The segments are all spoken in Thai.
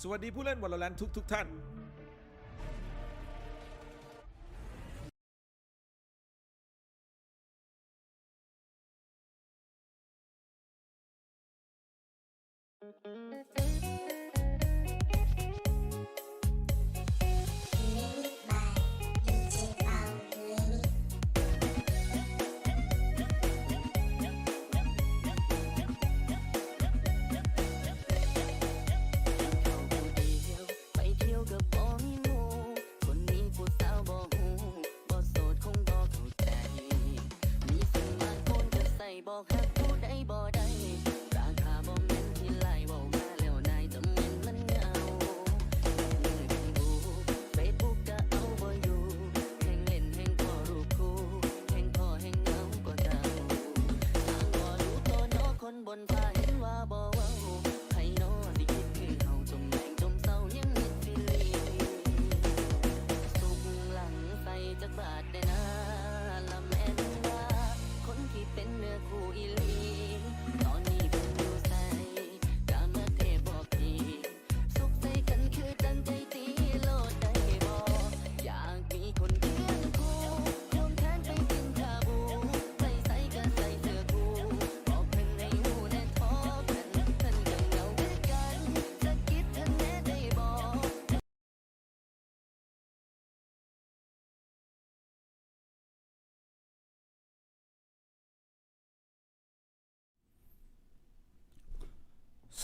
สวัสดีผู้เล่นวอลเลนทุกทุกท่านไป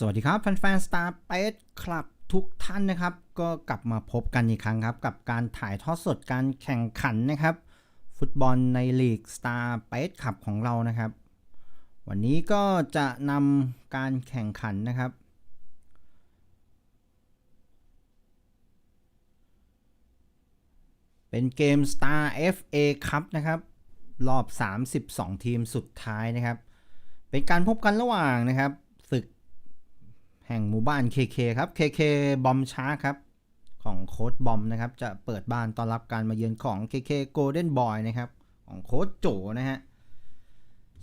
สวัสดีครับแฟนๆ Star p a c e คลับทุกท่านนะครับ ก็กลับมาพบกันอีกครั้งครับ กับการถ่ายทอดสดการแข่งขันนะครับ ฟุตบอลในลีก Star p a c e คลับของเรานะครับ วันนี้ก็จะนำการแข่งขันนะครับ เป็นเกม Star FA Cup นะครับ รอบ 32 ทีมสุดท้ายนะครับ เป็นการพบกันระหว่างนะครับ แห่งหมู่บ้าน KK ครับ KK บอมชาร์ครับ ของโค้ดบอมนะครับ จะเปิดบ้านต้อนรับการมาเยือนของ KK Golden Boy นะครับ ของโค้ดโจนะฮะ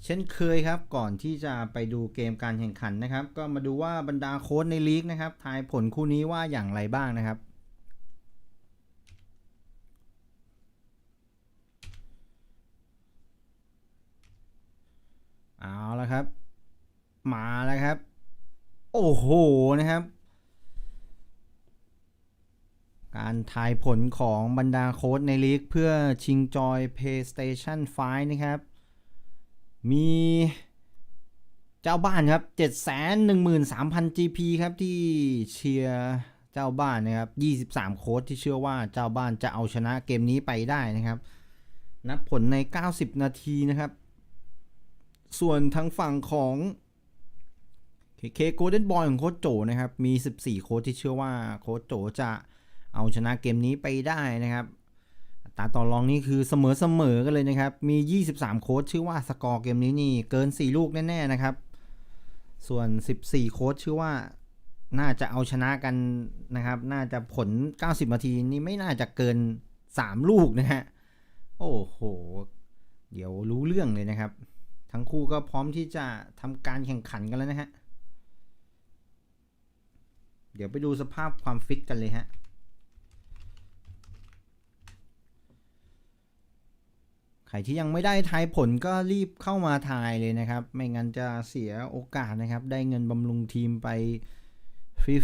เช่นเคยครับก่อนที่จะไปดูเกมการแข่งขันนะครับ ก็มาดูว่าบรรดาโค้ดในลีกนะครับทายผลคู่นี้ว่าอย่างไรบ้างนะครับเอาละครับ มาแล้วครับ โอ้โหนะครับ การทายผลของบรรดาโค้ดในลีกเพื่อชิงจอย PlayStation 5 นะครับ มีเจ้าบ้านครับ 713,000 GP ครับที่เชียร์เจ้าบ้านนะครับ 23 โค้ดที่เชื่อว่าเจ้าบ้านจะเอาชนะเกมนี้ไปได้นะครับ นับผลใน 90 นาทีนะครับ ส่วนทางฝั่งของ เคโกลเด้นบอยของโค้ชโจนะครับ มี 14 โค้ชที่เชื่อว่าโค้ชโจจะเอาชนะเกมนี้ไปได้นะครับตาต่อรองนี่คือเสมอๆกันเลยนะครับ มี 23 โค้ชชื่อว่าสกอร์เกมนี้นี่เกิน 4 ลูกแน่ๆนะครับ ส่วน 14 โค้ชชื่อว่าน่าจะเอาชนะกันนะครับ น่าจะผล 90 นาทีนี่ไม่น่าจะเกิน 3 ลูกนะฮะ โอ้โห เดี๋ยวรู้เรื่องเลยนะครับ ทั้งคู่ก็พร้อมที่จะทำการแข่งขันกันแล้วนะฮะ เดี๋ยวไปดูสภาพความฟิตกันเลยฮะ ใครที่ยังไม่ได้ทายผลก็รีบเข้ามาทายเลยนะครับ ไม่งั้นจะเสียโอกาสนะครับ ได้เงินบำรุงทีมไป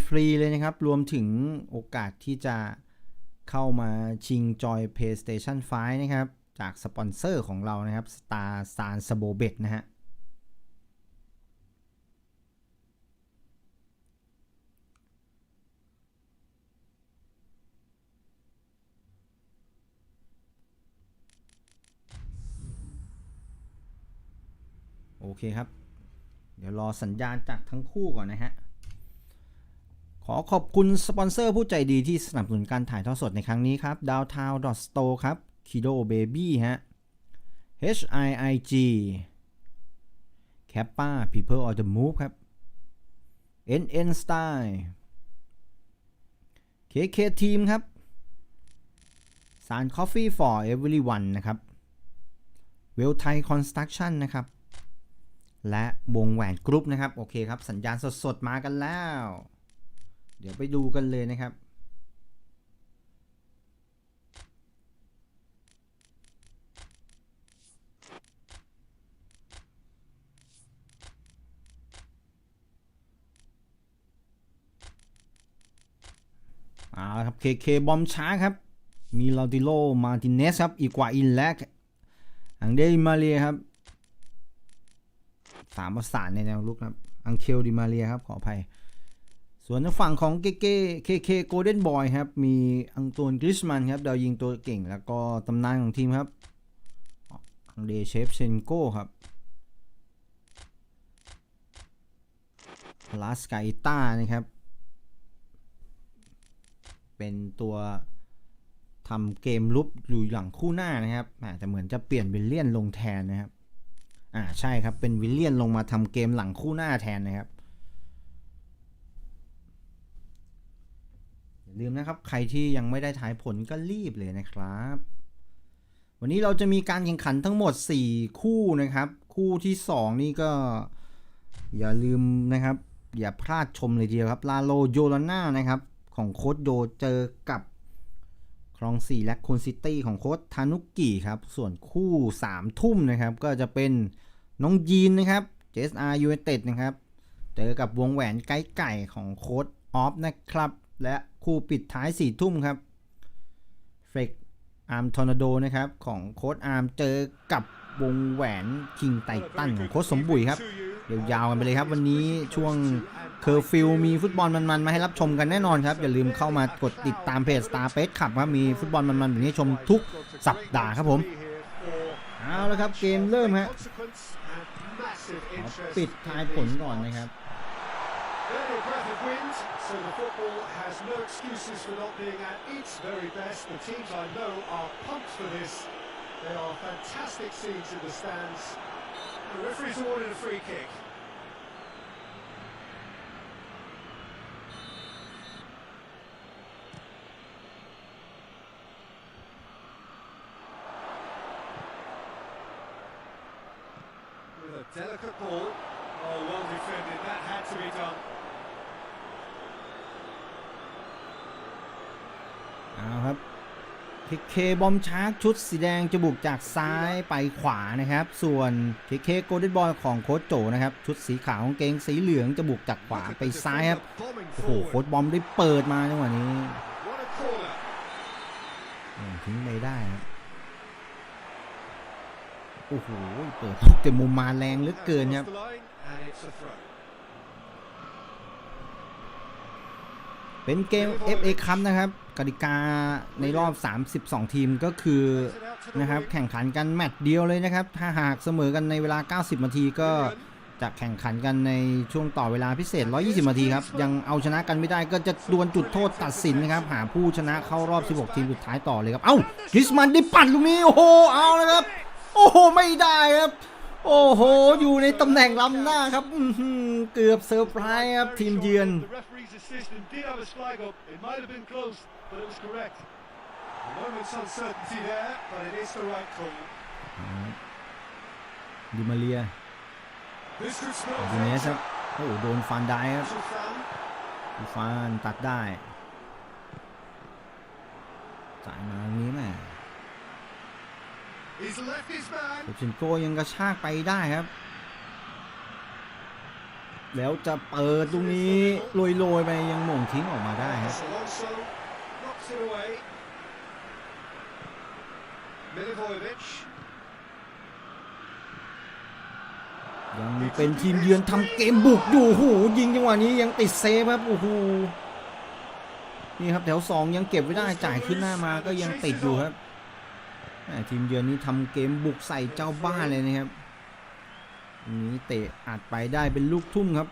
ฟรีๆเลยนะครับ รวมถึงโอกาสที่จะเข้ามาชิงจอย PlayStation 5 นะครับ จากสปอนเซอร์ของเรานะครับ Star s a n s b o b e t นะฮะ โอเคครับ เดี๋ยวรอสัญญาณจากทั้งคู่ก่อนนะฮะ ขอขอบคุณสปอนเซอร์ผู้ใจดีที่สนับสนุนการถ่ายทอดสดในครั้งนี้ครับ Downtown Store ครับ Kido Baby ฮะ HIIG Kappa People on the Move ครับ NN Style KK Team ครับสาร Coffee for Everyone นะครับ w e l l Thai Construction นะครับ และวงแหวนกรุ๊ปนะครับ โอเคครับ สัญญาณสดๆ มากันแล้ว เดี๋ยวไปดูกันเลยนะครับเอาละครับ KK บอมช้าครับ มีลาติโล มาติเนสครับอีกว่าอินและอังเดมาเรียครับ สามประสานในแนวลุกครับ อังเคลดิมาเรียครับ ขออภัย ส่วนทางฝั่งของเกเกเคเคโกลเด้นบอยครับ มีอังโตนกริชมันครับ ดาวยิงตัวเก่ง แล้วก็ตำนานของทีมครับ อังเดเชฟเชนโก้ครับลาสกาอิต้านะครับ เป็นตัวทำเกมลุกอยู่หลังคู่หน้านะครับแต่เหมือนจะเปลี่ยนเวิลเลียนลงแทนนะครับ อ่าใช่ครับ เป็นวิลเลียนลงมาทำเกมหลังคู่หน้าแทนนะครับ อย่าลืมนะครับ ใครที่ยังไม่ได้ถ่ายผลก็รีบเลยนะครับ วันนี้เราจะมีการแข่งขันทั้งหมด 4 คู่นะครับ คู่ที่ 2 นี่ก็ อย่าลืมนะครับ อย่าพลาดชมเลยทีเดียวครับ ลาโลโยลาน่านะครับ ของโค้ดโดเจอกับคลองสี่และโคนซิตี้ของโค้ดทานุกิครับ ส่วนคู่3ทุ่มนะครับ ก็จะเป็น น้องยีนนะครับ JSR United นะครับ เจอกับวงแหวนไก่ไก่ของโค้ดออฟนะครับ และคู่ปิดท้าย4ทุ่มครับเฟกอาร์มทอร์นาโดนะครับ ของโค้ดอาร์มเจอกับวงแหวนคิงไททันของโค้ดสมบุยครับยาวๆกันไปเลยครับ วันนี้ช่วงเคอร์ฟิวมีฟุตบอลมันๆมาให้รับชมกันแน่นอนครับ อย่าลืมเข้ามากดติดตามเพจ Star p a c e ขับครับ มีฟุตบอลมันๆแบบนี้ชมทุกสัปดาห์ครับผม เอาละครับเกมเริ่มฮะ ขอปิดทายผลก่อนนะครับ Barely a breath of wind, so the football has no excuses for not being at its very best. The teams I know are pumped for this. There are fantastic scenes in the stands. The referee's awarded a free kick. Delicate ball. Oh, well defended. That had to be done. เอาครับเคเคบอมชาร์กชุดสีแดงจะบุกจากซ้ายไปขวานะครับ ส่วนเคเคโกลเด้นบอยของโค้ชโจนะครับ ชุดสีขาวของเกงสีเหลืองจะบุกจากขวาไปซ้ายครับ Bombing โอ้โหโค้ช forward. บอมได้เปิดมาจังหวะนี้ What a corner. โอ้ทิ้งไม่ได้ครับ โอ้โห เปิดลูกแต่มุมมาแรงเหลือเกินครับ เป็นเกม FA คัพนะครับกติกาในรอบ 32 ทีมก็คือนะครับแข่งขันกันแมตช์เดียวเลยนะครับ ถ้าหากเสมอกันในเวลา 90 นาทีก็จะแข่งขันกันในช่วงต่อเวลาพิเศษ 120 นาทีครับ ยังเอาชนะกันไม่ได้ก็จะดวลจุดโทษตัดสินนะครับ หาผู้ชนะเข้ารอบ 16 ทีมสุดท้ายต่อเลยครับ เอ้ากริสมันได้ปัดลูกนี้ โอ้โห เอาแล้วครับ โอ้โหไม่ได้ครับ โอ้โห อยู่ในตำแหน่งล้ำหน้าครับอื้อหือเกือบเซอร์ไพรส์ครับทีมเยือน The referee's assistant did have a flag up. It might have been close, but it was correct. A moment's uncertainty there, but it is the right call. ดิมาเรีย This could spell ดิเนสครับ โอ้โหโดนฟันได้ครับ Potential foul. ดูฟานตัดได้จ่ายมาตรงนี้แม่ He's left his man. เชนโกยังกระชากไปได้ครับ แล้วจะเปิดตรงนี้โรยๆไปยังหม่งทิ้งออกมาได้ครับ Alonso knocks it away. Milivojevic. ยังเป็นทีมเยือนทำเกมบุกอยู่โอ้โหยิงจังหวะนี้ยังติดเซฟครับโอ้โหนี่ครับแถวสองยังเก็บไว้ได้จ่ายขึ้นหน้ามาก็ยังติดอยู่ครับแหม่ ทีมเยือนนี้ทำเกมบุกใส่เจ้าบ้านเลยนะครับนี้เตะอัดไปได้เป็นลูกทุ่มครับ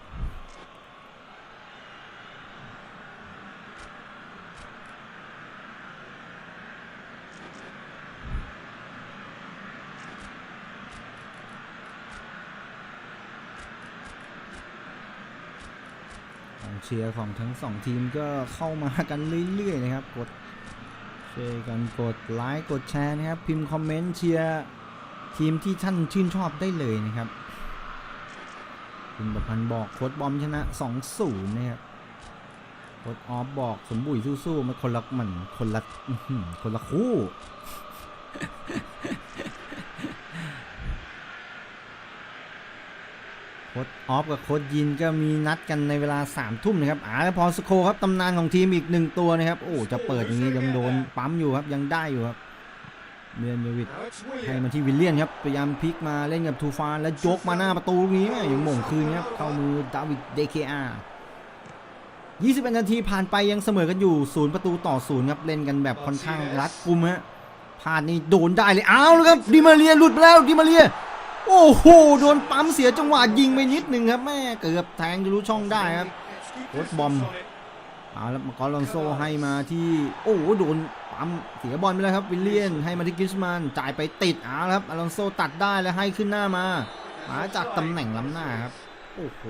กองเชียร์ของทั้งสองทีมก็เข้ามากันเรื่อยๆนะครับ กด ช่วยกันกดไลค์กดแชร์นะครับ พิมพ์คอมเมนต์เชียร์ทีมที่ท่านชื่นชอบได้เลยนะครับ คุณประพันธ์บอกโค้ดบอมชนะ 2-0 นะครับโค้ดออฟบอกสมบุยสู้ๆมันคนละมันคนละคนละคู่ โค้ดออฟกับโค้ดยินก็มีนัดกันในเวลา3ามทุ่มนะครับอาแล้วพอสโคครับตำนานของทีมอีกหนึ่งตัวนะครับ โอ้จะเปิดอย่างนี้ยังโดนปั๊มอยู่ครับยังได้อยู่ครับเมียนโยวิดให้มาที่วิลเลียนครับพยายามพลิกมาเล่นกับทูฟานแล้วยกมาหน้าประตูลูกนี้แม่ยังหม่งคืนครับเข้ามือดาวิดเดเคอาร์21นาทีผ่านไปยังเสมอกันอยู่ศูนย์ประตูต่อศูนย์ครับเล่นกันแบบค่อนข้างรัดกุมฮะพลาดนี่โดนได้เลยอ้าวแล้วครับดิมาเรียหลุดไปแล้วดิมาเรีย โอ้โหโดนปั๊มเสียจังหวะยิงไปนิดนึงครับแม่เกือบแทงจะรู้ช่องได้ครับโค้ดบอมเอาแล้วมากอลอนโซให้มาที่ โอ้โหโดนปั๊มเสียบอลไปแล้วครับวิลเลียนให้มาที่กิชมันจ่ายไปติดเอาแล้วครับอลอนโซตัดได้แล้วให้ขึ้นหน้ามามาจากตำแหน่งล้ำหน้าครับโอ้โห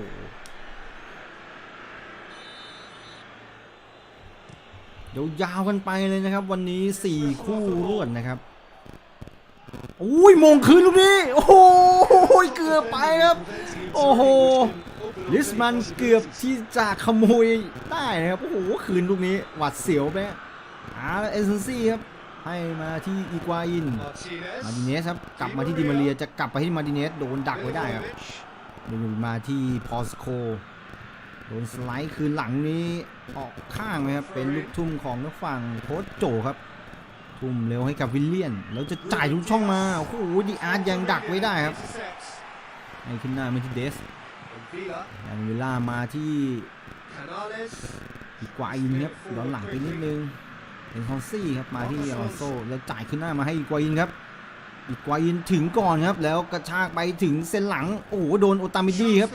ยาวๆกันไปเลยนะครับ วันนี้ 4 คู่รวดนะครับ อุ้ยมงคืนลูกนี้ โอ้โหเกือบไปครับ โอ้โหลิสมันเกือบที่จะขโมยได้นะครับ โอ้โหคืนลูกนี้หวัดเสียวไปฮะอาเอเซนซี่ครับ ให้มาที่อีกวาอิน มาดิเนสครับ กลับมาที่ดิมาเรียจะกลับไปที่มาดิเนสโดนดักไว้ได้ครับเดินมาที่พอสโคโดนสไลด์คืนหลังนี้ออกข้างนะครับเป็นลูกทุ่มของนักฝั่งโค้ชโจครับ ทุ่มเร็วให้กับวิลเลียน แล้วจะจ่ายทุกช่องมา โอ้โหดีอาร์ตยังดักไว้ได้ครับให้ขึ้นหน้ามาที่เดสแอนวิลล่ามาที่อีกวาอินครับย้อนหลังไปนิดนึงเอ็นคอนซี่ครับมาที่อลอนโซแล้วจ่ายขึ้นหน้ามาให้อีกวาอินครับอีกวาอินถึงก่อนครับ แล้วกระชากไปถึงเส้นหลัง โอ้โหโดนโอตามิดีครับ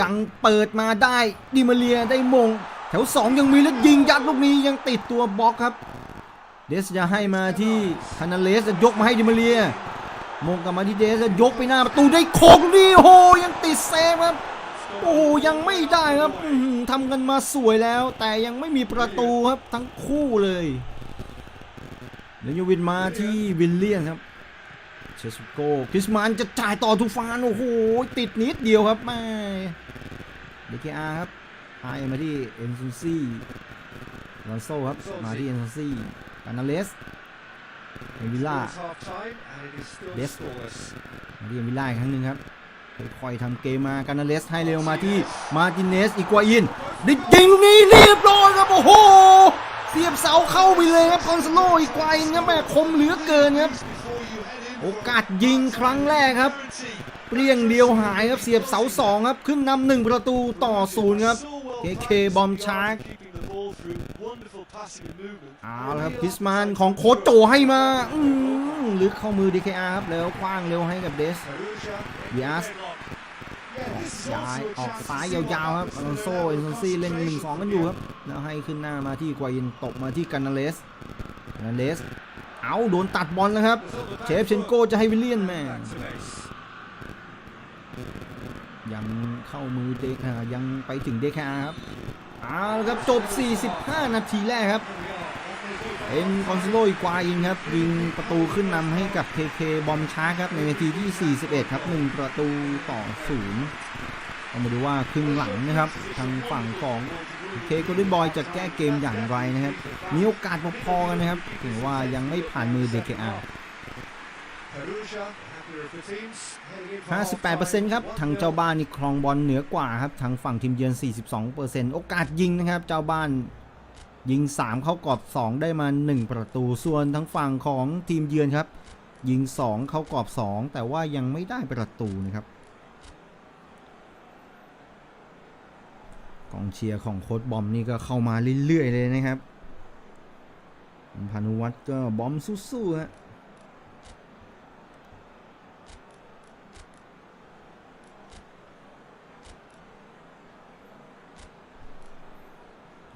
ยังเปิดมาได้ดิมาเรียได้มง แถว 2 ยังมีแล้วยิงยัดลูกนี้ยังติดตัวบล็อกครับ เดสจะให้มาที่คานาเลสจะยกมาให้ดิมาเรียมงกลับมาที่เดสจะยกไปหน้าประตูได้โคงดีโอ้โหยังติดเซฟครับโอ้ยังไม่ได้ครับทำกันมาสวยแล้ว แต่ยังไม่มีประตูครับทั้งคู่เลยแล้วยวินมาที่วิลเลียนครับเชสโกคริสมานจะจ่ายต่อทูฟานโอ้โหติดนิดเดียวครับแม่เดคอาครับให้มาที่เอนซูซี่ลอนโซครับมาที่เอนซูซี่ กานาเลสเอวิลล่า Yes. มาที่เอวิล่าอีกครั้งหนึ่งครับค่อยๆทำเกมมาการนาเลสให้เร็วมาที่มาตินเนสอีกวาอินได้ยิงนี้เรียบร้อยครับโอ้โหเสียบเสาเข้าไปเลยครับคอนซาโลอีกวาอินครับแม่คมเหลือเกินครับโอกาสยิงครั้งแรกครับเปรี้ยงเดียวหายครับเสียบเสาสองครับขึ้นนำหนึ่งประตูต่อศูนย์ครับ KK บอมชาร์ก เอาละครับคริสมานของโคชโจให้มาอืมลึกเข้ามือ DKR ครับแล้วคว้างเร็วให้กับเดสยาสย้ายออกซ้ายยาวๆครับอลอนโซเอนซอนซี่เล่นหนึ่งสองกันอยู่ครับแล้วให้ขึ้นหน้ามาที่กวายินตกมาที่กันนาเลสกันนาเลสเอาโดนตัดบอลแล้วครับเชฟเชนโกจะให้วิลเลียนแม่ยังเข้ามือเดคายังไปถึงเดคาครับ เอาละครับจบ 45 นาทีแรกครับเป็นคอนซโลอีกวาอินครับ ยิงประตูขึ้นนำให้กับ KK บอมชาร์ครับ ในนาทีที่ 41 ครับ 1 ประตูต่อศูนย์เอามาดูว่าครึ่งหลังนะครับ ทางฝั่งของเคโกลเด้บอยจะแก้เกมอย่างไรนะครับ มีโอกาสพอๆกันนะครับ ถึงว่ายังไม่ผ่านมือเด DKR 58%ครับทางเจ้าบ้านนี่ครองบอลเหนือกว่าครับทางฝั่งทีมเยือน 42%โอกาสยิงนะครับ เจ้าบ้านยิง 3 เข้ากรอบ 2 ได้มา 1 ประตูส่วนทั้งฝั่งของทีมเยือนครับ ยิง 2 เข้ากรอบ 2 แต่ว่ายังไม่ได้ประตูนะครับกองเชียร์ของโค้ดบอมนี่ก็เข้ามาเรื่อยๆเลยนะครับพานุวัตรก็บอมสู้ๆฮะ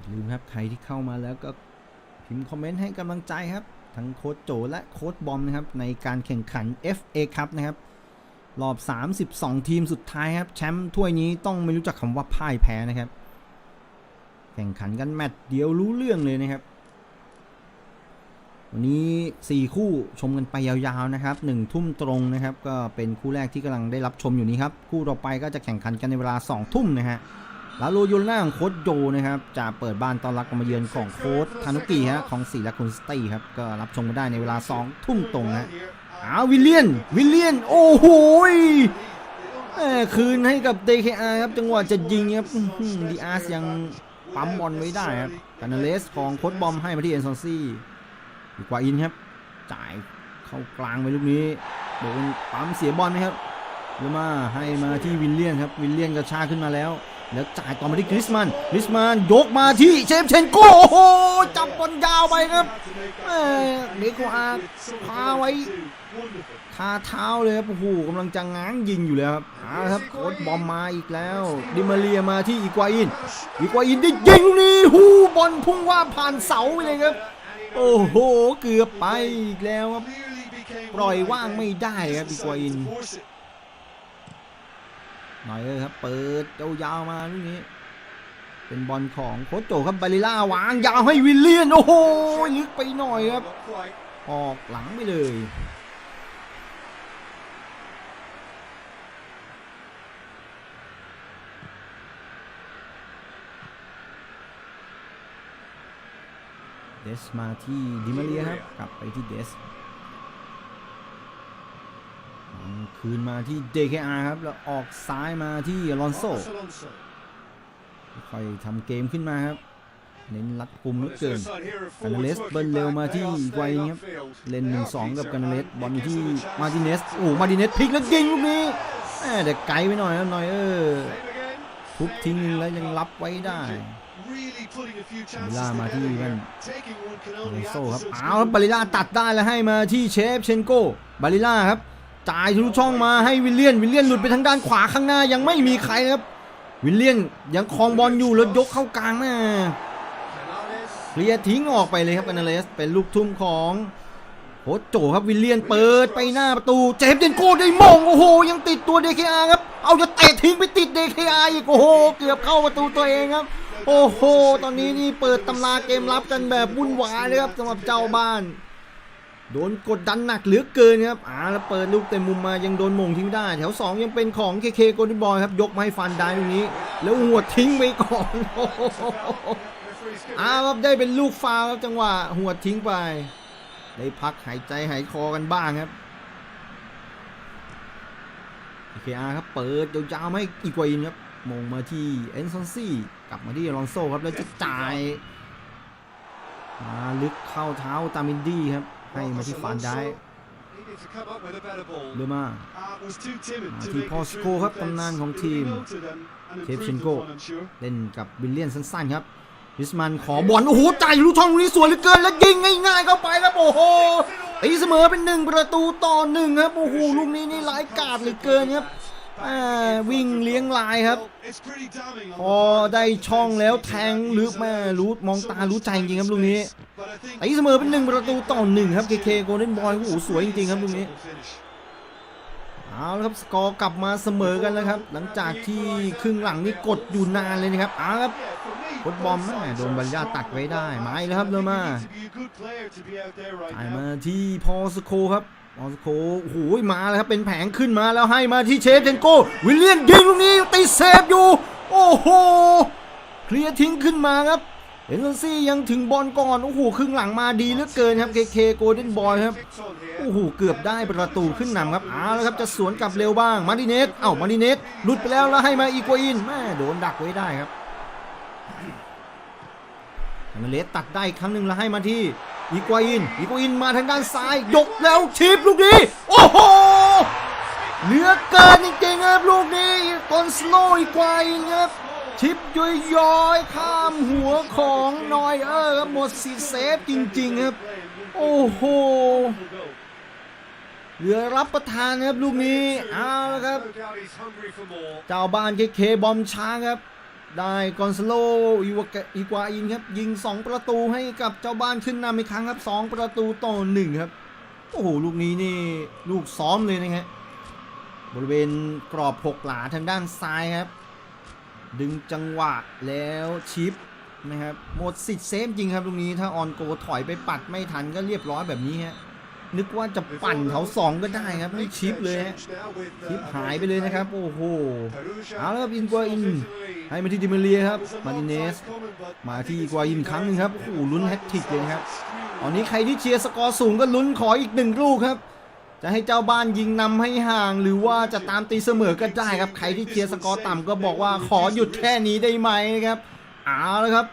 อย่า ลืมครับใครที่เข้ามาแล้วก็พิมพ์คอมเมนต์ให้กำลังใจครับ ทั้งโค้ชโจและโค้ชบอมนะครับ ในการแข่งขัน FA ครับนะครับ รอบ 32 ทีมสุดท้ายครับ แชมป์ถ้วยนี้ต้องไม่รู้จักคำว่าพ่ายแพ้นะครับ แข่งขันกันแมตช์เดียวรู้เรื่องเลยนะครับ วันนี้ 4 คู่ชมกันไปยาวๆนะครับ1ทุ่มตรงนะครับ ก็เป็นคู่แรกที่กำลังได้รับชมอยู่นี้ครับ คู่ต่อไปก็จะแข่งขันกันในเวลา 2 ทุ่มนะฮะ ลาโลโยนาของโค้ชโยนะครับจะเปิดบ้านต้อนรับกมาเยือนของโค้ชทานุกิฮะของสีและคุณสตีครับก็รับชมกันได้ในเวลา 2 ทุ่มตรงฮะอ้าววิลเลียนวิลเลียนโอ้โหคืนให้กับ DKR ครับจังหวะจะยิงครับดีอาร์สยังปั๊มบอลไว้ได้ครับกานาเลสของโค้ชบอมให้มาที่เอนซอนซี่ดีกว่าอินครับ จ่ายเข้ากลางไปลูกนี้โดนปั๊มเสียบอลไหมครับหรือมาให้มาที่วิลเลียนครับวิลเลียนกระชากขึ้นมาแล้ว แล้วจ่ายต่อมาที่กริสมันกริสมันยกมาที่เชฟเชนโกโอ้โหจับบอลยาวไปครับแม่เดโกอาพาไว้คาเท้าเลยครับโอ้โหกำลังจะง้างยิงอยู่แล้วครับอาครับโค้ดบอมมาอีกแล้ว ดิมาเรียมาที่อีกวาอิน อีกวาอินได้ยิงนี้หูบอลพุ่งว่าผ่านเสาไปเลยครับ โอ้โหเกือบไปอีกแล้วครับปล่อยว่างไม่ได้ครับอีกวาอิน หน่อยเลยครับ เปิดยาวๆมาลูกนี้ เป็นบอลของโคโจครับบาลิล่าวางยาวให้วิลเลียน โอ้โหลึกไปหน่อยครับ ออกหลังไปเลยเดสมาที่ดิมาเรียครับ กลับไปที่เดสอืม คืนมาที่ DKR ครับ แล้วออกซ้ายมาที่ลอนโซค่อยทำเกมขึ้นมาครับ เน้นรัดกุมลือเกินกันเลสเบิ้ลเร็วมาที่ไวครับ เล่น 1-2 กับกันเลสบอลที่มาติเนสโอ้มาติเนสพลิกแล้วยิงลูกนี้แหมแต่ไกลไปหน่อยครับหน่อยเออทุบทิ้งแล้วยังรับไว้ได้มิล่ามาที่นั่นโซครับ เอาบาริล่าตัดได้แล้วให้มาที่เชฟเชนโกบาริล่าครับ จ่ายทะลุช่องมาให้วิลเลียน วิลเลียนหลุดไปทางด้านขวาข้างหน้ายังไม่มีใครครับ วิลเลียนยังครองบอลอยู่แล้วยกเข้ากลางแม่เคลียร์ทิ้งออกไปเลยครับกันนาเลสเป็นลูกทุ่มของโคชโจครับวิลเลียนเปิดไปหน้าประตู เจฟเดนโกได้มงโอ้โห ยังติดตัว DKR ครับ เอาจะเตะทิ้งไปติด DKR อีกโอ้โห เกือบเข้าประตูตัวเองครับ โอ้โห ตอนนี้นี่เปิดตำราเกมรับกันแบบวุ่นวายเลยครับสำหรับเจ้าบ้าน โดนกดดันหนักเหลือเกินครับอ่าแล้วเปิดลูกเต็มมุมมายังโดนมงทิ้งได้ แถว 2 ยังเป็นของเคเคโกลดบอยครับ ยกมาให้ฟันได้ตรงนี้ แล้วหัวทิ้งไปก่อนอ้าวครับได้เป็นลูกฟาวครับจังหวะหัวทิ้งไป ได้พักหายใจหายคอกันบ้างครับ KR ครับเปิดยาวๆให้อีกวาอินครับมงมาที่เอนซอนซี่กลับมาที่ลอนโซครับแล้วจะจ่ายมาลึกเข้าเท้าตามินดี้ครับ ให้มาที่ฟานได้เรือมามาที่พอสโกครับตำนานของทีมเชฟเชนโกเล่นกับบิลเลียนสั้นๆครับวิสมันขอบอลโอ้โหจ่ายลูกช่องลูกนี้สวยเหลือเกินแล้วยิงง่ายๆเข้าไปครับโอ้โหตีเสมอเป็นหนึ่งประตูต่อหนึ่งครับโอ้โหลูกนี้นี่ร้ายกาจเหลือเกินครับอ่า วิ่งเลี้ยงลายครับ พอได้ช่องแล้วแทงลึกแม่รู้มองตารู้ใจจริงๆครับลูกนี้ตีเสมอเป็นหนึ่งประตูต่อหนึ่งครับเคเคโกลเด้นบอยโอ้โหสวยจริงๆครับลูกนี้เอาละครับสกอร์กลับมาเสมอกันแล้วครับ หลังจากที่ครึ่งหลังนี่กดอยู่นานเลยนะครับเอาละครับกดบอมแม่โดนบัลยาตัดไว้ได้มาอีกแล้วครับเริ่มมาจ่ายมาที่พอสโคครับ พอสโคโอ้โหมาแล้วครับ เป็นแผงขึ้นมาแล้วให้มาที่เชฟเทนโกวิลเลียนยิงลูกนี้ตีเซฟอยู่ โอ้โห เคลียร์ทิ้งขึ้นมาครับเอ็นซอนซี่ยังถึงบอลก่อน โอ้โห ครึ่งหลังมาดีเหลือเกินครับเคเคโกลเด้นบอยครับ โอ้โห เกือบได้ประตูขึ้นนำครับเอาแล้วครับ จะสวนกลับเร็วบ้าง มาริเนสเอ้ามาริเนสหลุดไปแล้วแล้วให้มาอีกวอินแม่โดนดักไว้ได้ครับมาเลสตัดได้ครั้งหนึ่งแล้วให้มาที่ อีกัวอิน อีกัวอินมาทางด้านซ้าย ยกแล้วชิปลูกนี้ โอ้โห เหลือเกินจริงๆครับลูกนี้กอนสโลอีกัวอินครับชิปย้อยย้อยๆข้ามหัวของนอยเออร์ครับหมดสิเซฟจริงๆครับ โอ้โห เหลือรับประทานครับลูกนี้ เอาละครับ เจ้าบ้านเคเคบอมช้างครับ ได้กอนซาโลอีวากะอีกวาอินครับ ยิง 2 ประตูให้กับเจ้าบ้านขึ้นนำอีกครั้งครับ 2 ประตูต่อ1ครับ โอ้โห ลูกนี้นี่ลูกซ้อมเลยนะฮะบริเวณกรอบหกหลาทางด้านซ้ายครับ ดึงจังหวะแล้วชิปนะครับหมดสิทธิ์เซฟจริงครับลูกนี้ถ้าออนโกถอยไปปัดไม่ทันก็เรียบร้อยแบบนี้ฮะ นึกว่าจะปั่นเขาสองก็ได้ครับไม่ชิปเลยฮะชิปหายไปเลยนะครับ โอ้โหเอาแล้วครับอินกัวอิน ให้มาที่ดิมเรียครับมาติเนส มาที่อีกวาอินครั้งหนึ่งครับโอ้โหลุ้นแฮตทริกเลยครับตอนนี้ใครที่เชียร์สกอร์สูงก็ลุ้นขออีกหนึ่งลูกครับ จะให้เจ้าบ้านยิงนำให้ห่าง หรือว่าจะตามตีเสมอก็ได้ครับ ใครที่เชียร์สกอร์ต่ำก็บอกว่าขอหยุดแค่นี้ได้ไหมครับเอาละครับ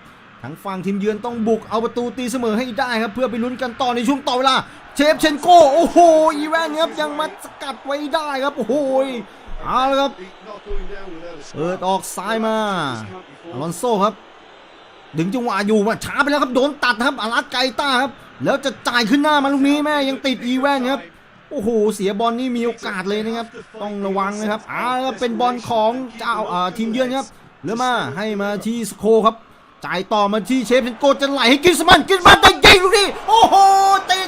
ทั้งฝั่งทีมเยือนต้องบุกเอาประตูตีเสมอให้ได้ครับ เพื่อไปลุ้นกันต่อในช่วงต่อเวลา เชฟเชนโกโอ้โหอีแวนครับยังมาสกัดไว้ได้ครับโอ้โหเอาละครับเปิดออกซ้ายมาอลอนโซครับ ดึงจังหวะอยู่มาช้าไปแล้วครับโดนตัดครับอารัตไกต้าครับ แล้วจะจ่ายขึ้นหน้ามาลูกนี้แม่ยังติดอีแวนครับโอ้โห เสียบอลนี่มีโอกาสเลยนะครับ ต้องระวังนะครับอ่าแล้วเป็นบอลของเจ้าอ่าทีมเยือนครับเลือมาให้มาที่สโคครับ จ่ายต่อมาที่เชฟเชนโกจะไหลให้กินสมันกินสมันได้ยิงลูกนี้โอ้โหติดเซฟ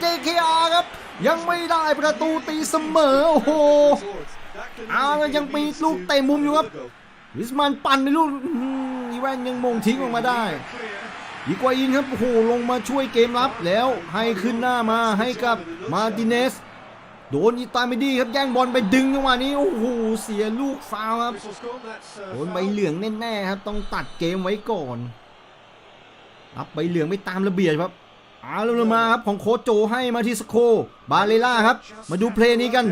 เดวิดเจคอาครับ ยังไม่ได้ประตูตีเสมอ โอ้โหเอาแล้วยังมีลูกเตะมุมอยู่ครับวิสมันปั่นไปลูกอีแวนยังมงทิ้งออกมาได้อีกวาอินครับโอ้โหลงมาช่วยเกมรับแล้วให้ขึ้นหน้ามาให้กับมาติเนสโดนอีตาเมดีครับแย่งบอลไปดึงจังหวะนี้โอ้โหเสียลูกฟาวครับโดนใบเหลืองแน่ๆครับต้องตัดเกมไว้ก่อนรับใบเหลืองไม่ตามระเบียบครับ อาลงมาครับของโคชโจให้มาที่สโค บาเลล่าครับ มาดูเพลย์นี้กัน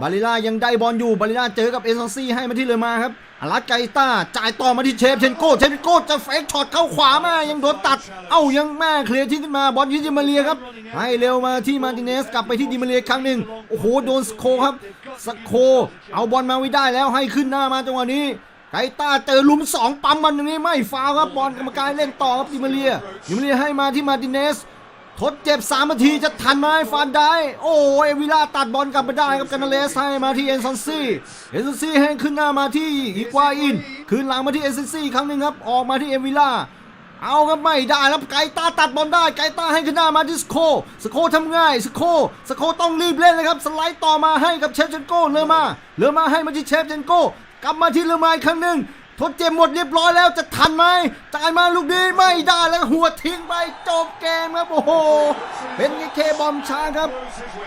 บาเลล่ายังได้บอลอยู่ บาเลล่าเจอกับเอซอนซี่ให้มาที่เลมาครับอารัตไกต้าจ่ายต่อมาที่เชฟเชนโก้เชฟเชนโก้จะเฟกช็อตเข้าขวามา ยังโดนตัด เอ้ายังแม่เคลียร์ที่ขึ้นมา บอลที่ดิมาเรียครับ ให้เร็วมาที่มาร์ติเนสกลับไปที่ดิมาเรียครั้งหนึ่ง โอ้โหโดนสโคครับ สโค เอาบอลมาไว้ได้แล้วให้ขึ้นหน้ามาจังหวะนี้ไกต้าเจอลุมสองปั๊มมันตรงนี้ไม่ฟาวครับบอลกรรมการเล่นต่อครับดิมาเรียดิมาเรียให้มาที่มาร์ติเนส ทดเจ็บ3นาทีจะทันไหมฟันได้ โอ้เอวิล่าตัดบอลกลับไปได้ครับกันนาเลสให้มาที่เอนซอนซี่เอนซอนซี่ให้ขึ้นหน้ามาที่อีควาอิน คืนหลังมาที่เอนซอนซี่ครั้งหนึ่งครับ ออกมาที่เอวิล่าเอาครับไม่ได้แล้วไกต้าตัดบอลได้ไกต้าให้ขึ้นหน้ามาที่สโค สโคทำง่ายสโค สโคต้องรีบเล่นเลยครับ สไลด์ต่อมาให้กับเชฟเชนโก้เลอมาเลอมาให้มาที่เชฟเชนโก้กลับมาที่เลอมาอีกครั้งหนึ่ง ทดเจ็บหมดเรียบร้อยแล้วจะทันไหมจ่ายมาลูกนี้ไม่ได้แล้วหัวทิ้งไปจบเกมครับโอ้โหเป็นไงเคบอมช้าครับ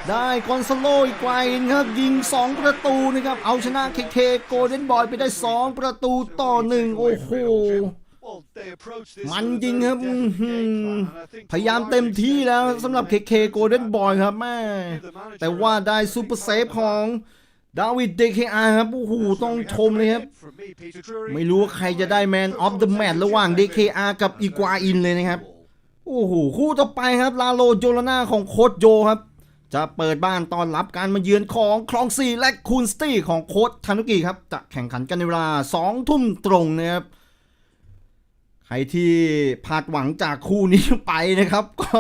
ได้กอนซาโลอีกไกวครับยิง 2 ประตูนะครับเอาชนะเคเคโกลเด้นบอยไปได้ 2 ประตูต่อหนึ่งโอ้โหมันจริงครับ พยายามเต็มที่แล้วสำหรับเคเคโกลเด้นบอยครับแม่แต่ว่าได้ซูเปอร์เซฟของ ดาวิดเดคอาครับโอ้โหต้องชมเลยครับ ไม่รู้ว่าใครจะได้แมนออฟเดอะแมตระหว่าง DKR กับอีกวาอินเลยนะครับ โอ้โห คู่ต่อไปครับ ลาโลโจลนาของโค้ชโจครับ จะเปิดบ้านต้อนรับการมาเยือนของคลองซีและคูนสตี้ของโค้ชธานุกิครับ จะแข่งขันกันในเวลา2ทุ่มตรงนะครับ ใครที่พลาดหวังจากคู่นี้ไปนะครับ ก็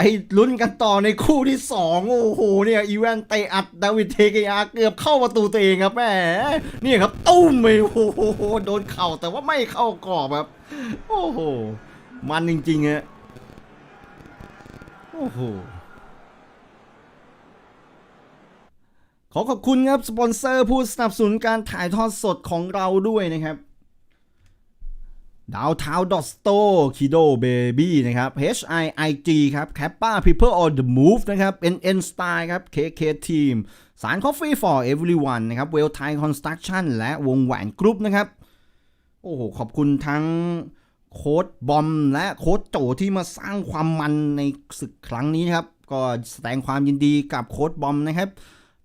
ไปลุ้นกันต่อในคู่ที่ 2 โอ้โหเนี่ยอีแวนเตะอัดดาวิดเทกอาเกือบเข้าประตูตัวเองครับแหมนี่ครับตุ้มไปโอ้โหโดนเข่าแต่ว่าไม่เข้ากรอบครับ โอ้โห มันจริงๆฮะโอ้โหขอขอบคุณครับ สปอนเซอร์ผู้สนับสนุนการถ่ายทอดสดของเราด้วยนะครับ ดาวทาวดอสโตคิโดเบบี้นะครับ H I I G ครับ Kappa People on the Move นะครับ N N Style ครับ KK Team สาร Coffee for Everyone นะครับ Well Thai Construction และวงแหวนกรุ๊ปนะครับ โอ้โห ขอบคุณทั้งโค้ดบอมและโค้ดโจที่มาสร้างความมันในศึกครั้งนี้นะครับ ก็แสดงความยินดีกับโค้ดบอมนะครับ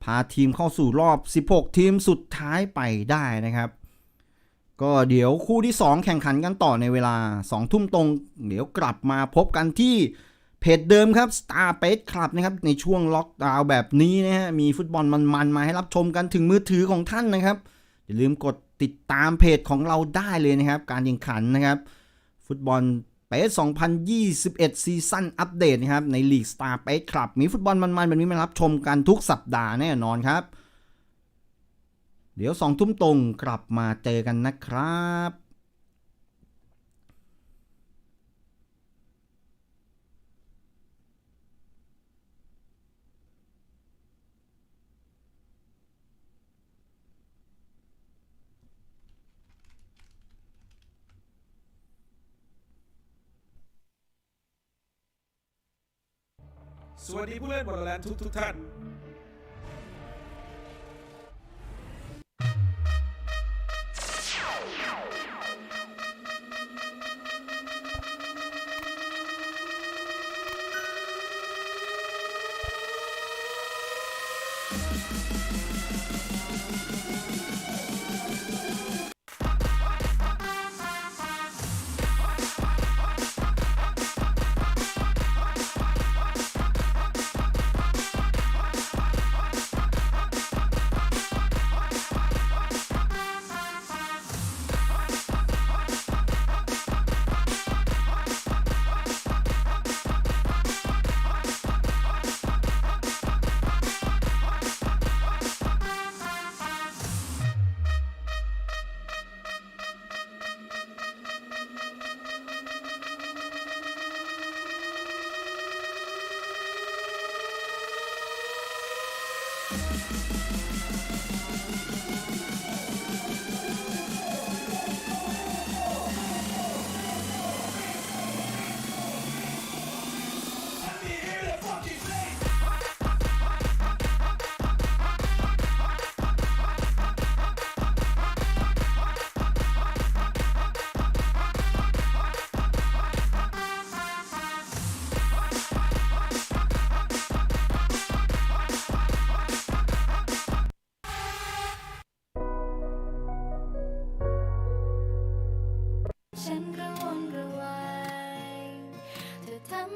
พาทีมเข้าสู่รอบ 16 ทีมสุดท้ายไปได้นะครับ ก็เดี๋ยวคู่ที่ 2 แข่งขันกันต่อในเวลา 2 ทุ่มตรง เดี๋ยวกลับมาพบกันที่เพจเดิมครับ Star p a c e Club นะครับในช่วงล็อกดาวน์แบบนี้นะฮะมีฟุตบอลมันๆมาให้รับชมกันถึงมือถือของท่านนะครับ อย่าลืมกดติดตามเพจของเราได้เลยนะครับ การแข่งขันนะครับ ฟุตบอลเปส2021 ซีซั่นอัปเดตนะครับในลีก Star p a c e Club มีฟุตบอลมันๆแบบนี้มารับชมกันทุกสัปดาห์แน่นอนครับ เดี๋ยวสองทุ่มตรงกลับมาเจอกันนะครับสวัสดีผู้เล่นบอลแลนด์ทุกทุกท่าน